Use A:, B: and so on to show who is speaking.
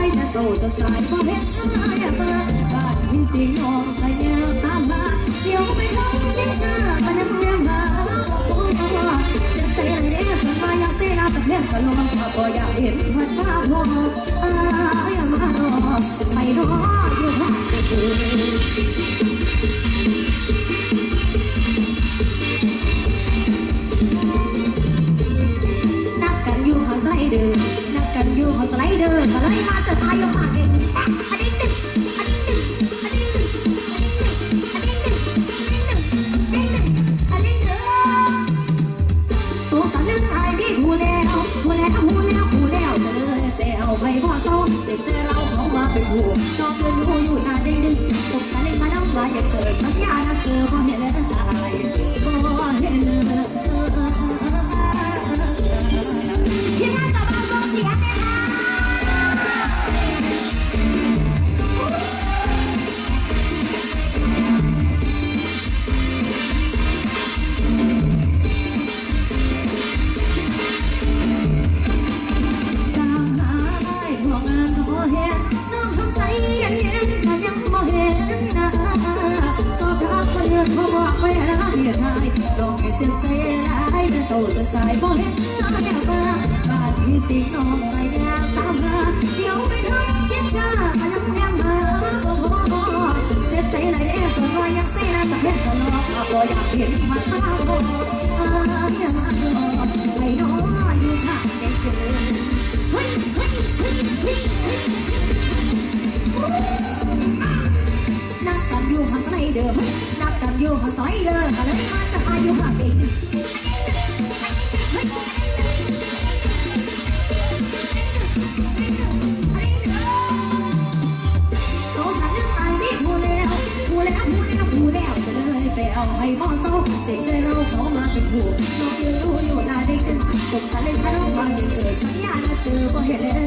A: ายแต่โตจะสายบ่เห็นอะไรมาบ้านพี่สิงห์นองพยาตามมาเดี๋ยวไปทำชิงชาบันยังเรียมาโอ้ยเจ็บใจเลยเนี่ยฉันมาอยากเสียน้ำแต่เพียงจะลงก็อยากเห็นพัดมาพออ่าอย่ามารอไม่รออยู่ข้างเธอนักกันอยู่หอสไลเดอร์นักกันอยู่หอสไล เดอร์มาเลยมาจะตายอยู่ข้างเองอันนี้หนึ่งอันนี้หนึ่งอันนี้หนึ่งอันนี้หนึ่งอันนี้หนึ่งอันนี้หนึ่งอันนี้หนึ่งตัวกันนึงไอ้พี่หูแล้วหูแล้วหูแล้วหูแล้วจะเลยแต่เอาไปพ่อโตเจ็บใจเราเขามาเป็นหูน้องเพื่อนหูอยู่นานได้ดึงตกตะเล่นมาแล้วว่าอย่าเกิดสัญญานะเจอพอเห็นแล้ว อยากเสียแต่เห็นตลอดบ่อยากเห็นมันมาบ่อ่า เดอร์เฮ้ยนักกันอยู่หันสไลเดอร์อะไรมาจะอายุห่างเองโตขันนึกอายนี่หูแล้วหูแล้วหูแล้วหูแล้วจะเลยไปเอาให้มอเศร้าเจ็บใจเราเขามาเป็นหูน้องยืนรู้อยู่นานได้ขึ้นตกตะเล่นพระน้องวางยังเกิด